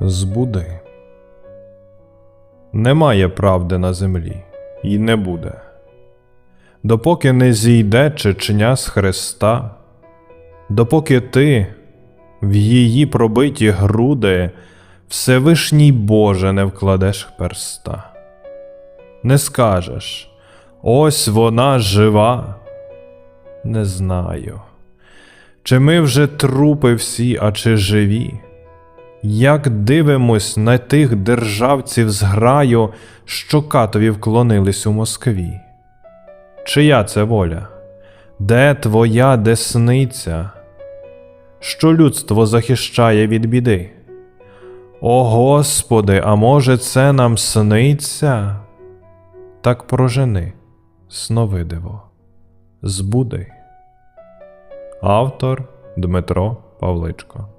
Збуди. Немає правди на землі, і не буде. Допоки не зійде Чечня з Христа, допоки ти в її пробиті груди Всевишній Боже не вкладеш перста. Не скажеш, ось вона жива. Не знаю. Чи ми вже трупи всі, а чи живі? Як дивимось на тих державців з граю, що катові вклонились у Москві? Чия це воля? Де твоя десниця? Що людство захищає від біди? О Господи, а може, це нам сниться? Так прожени, сновидиво, збуди. Автор Дмитро Павличко